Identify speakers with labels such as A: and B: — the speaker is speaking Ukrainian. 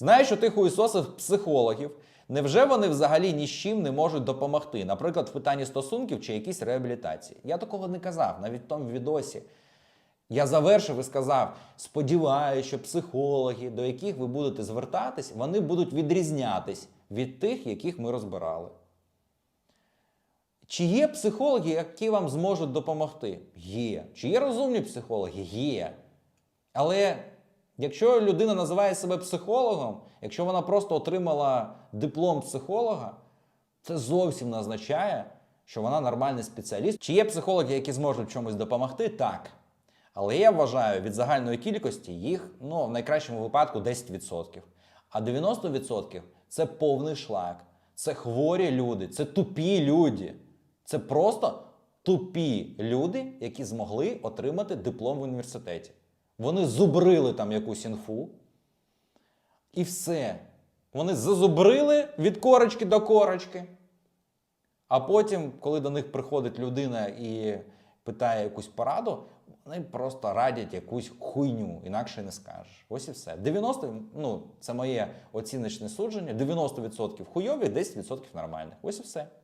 A: Знаєш, у тих хуїсосів психологів, невже вони взагалі ні з чим не можуть допомогти? Наприклад, в питанні стосунків чи якійсь реабілітації. Я такого не казав, навіть в тому відосі. Я завершив і сказав: сподіваюся, що психологи, до яких ви будете звертатись, вони будуть відрізнятись від тих, яких ми розбирали. Чи є психологи, які вам зможуть допомогти? Є. Чи є розумні психологи? Є. Але якщо людина називає себе психологом, якщо вона просто отримала диплом психолога, це зовсім не означає, що вона нормальний спеціаліст. Чи є психологи, які зможуть чомусь допомогти? Так. Але я вважаю, від загальної кількості їх ну, в найкращому випадку 10%. А 90% це повний шлак. Це хворі люди, це тупі люди. Це просто тупі люди, які змогли отримати диплом в університеті. Вони зубрили там якусь інфу. І все. Вони зазубрили від корочки до корочки. А потім, коли до них приходить людина і питає якусь пораду, вони просто радять якусь хуйню, інакше не скажеш. Ось і все. 90, ну, це моє оціночне судження. 90% хуйові, 10% нормальних. Ось і все.